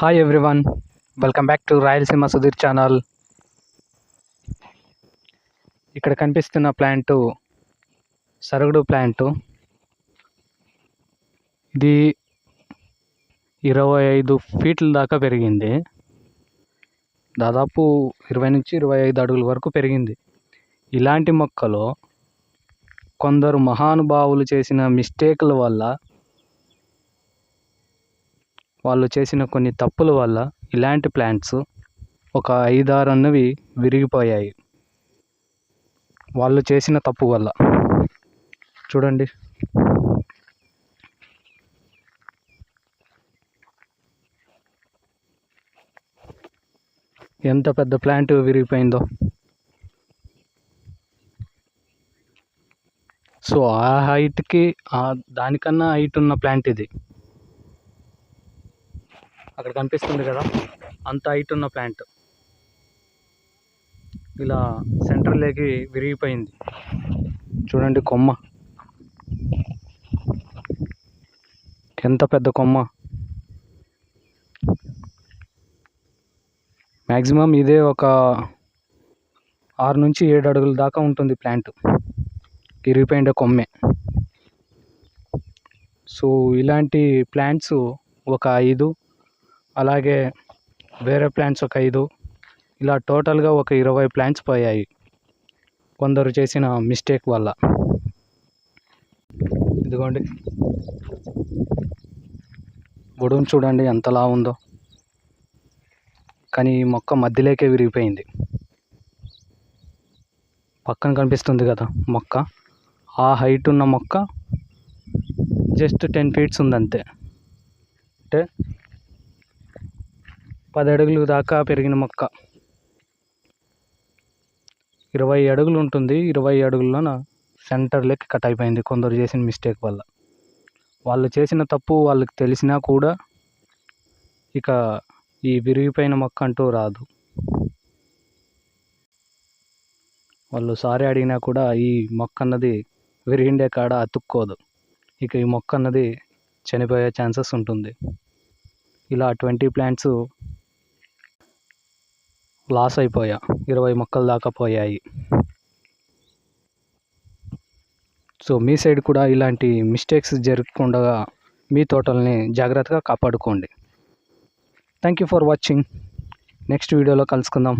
Hi everyone welcome back to Rayalaseema Sudheer channel ఇక్కడ కనిపిస్తున్న plant సరుగుడు ప్లాంటు ఇది ఇరవై ఐదు ఫీట్ల దాకా పెరిగింది. దాదాపు ఇరవై నుంచి ఇరవై ఐదు అడుగుల వరకు పెరిగింది. ఇలాంటి మొక్కలో కొందరు మహానుభావులు చేసిన మిస్టేక్ల వల్ల వాళ్ళు చేసిన కొన్ని తప్పుల వల్ల ఇలాంటి ప్లాంట్స్ ఒక ఐదారు అన్నవి విరిగిపోయాయి. వాళ్ళు చేసిన తప్పు వల్ల. చూడండి. ఎంత పెద్ద ప్లాంట్ విరిగిపోయిందో. సో ఆ హైట్కి దానికన్నా హైట్ ఉన్న ప్లాంట్ ఇది. అక్కడ కనిపిస్తుంది కదా. అంత హైట్ ఉన్న ప్లాంట్. ఇలా సెంటర్లోకి విరిగిపోయింది. చూడండి కొమ్మ. ఎంత పెద్ద కొమ్మ. మ్యాక్సిమం ఇదే ఒక ఆరు నుంచి ఏడు అడుగుల దాకా ఉంటుంది ప్లాంట్. విరిగిపోయిన కొమ్మే. సో ఇలాంటి ప్లాంట్స్ ఒక ఐదు అలాగే వేరే ప్లాంట్స్ ఒక ఐదు ఇలా టోటల్గా ఒక ఇరవై ప్లాంట్స్ పోయాయి. కొందరు చేసిన మిస్టేక్ వల్ల. ఇదిగోండి. గొడవను చూడండి ఎంతలా ఉందో. కానీ ఈ మొక్క మధ్యలోకే విరిగిపోయింది. పక్కన కనిపిస్తుంది కదా మొక్క. ఆ హైట్ ఉన్న మొక్క జస్ట్ టెన్ ఫీట్స్ ఉందంతే. అంటే పది అడుగులు దాకా పెరిగిన మొక్క. ఇరవై అడుగులు ఉంటుంది. ఇరవై అడుగుల్లోన సెంటర్ లెక్క కట్ అయిపోయింది కొందరు చేసిన మిస్టేక్ వల్ల. వాళ్ళు చేసిన తప్పు వాళ్ళకి తెలిసినా కూడా ఇక ఈ విరిగిపోయిన మొక్క అంటూ రాదు. వాళ్ళు సారీ అడిగినా కూడా ఈ మొక్క అన్నది విరిగిండే కాడ అతుక్కోదు. ఇక ఈ మొక్క అన్నది చనిపోయే ఛాన్సెస్ ఉంటుంది. ఇలా ట్వంటీ ప్లాంట్స్ లాస్ అయిపోయా. ఇరవై మొక్కలు దాకా పోయాయి. సో మీ సైడ్ కూడా ఇలాంటి మిస్టేక్స్ జరగకుండా మీ తోటల్ని జాగ్రత్తగా కాపాడుకోండి. Thank you for watching. Next వీడియోలో కలుసుకుందాం.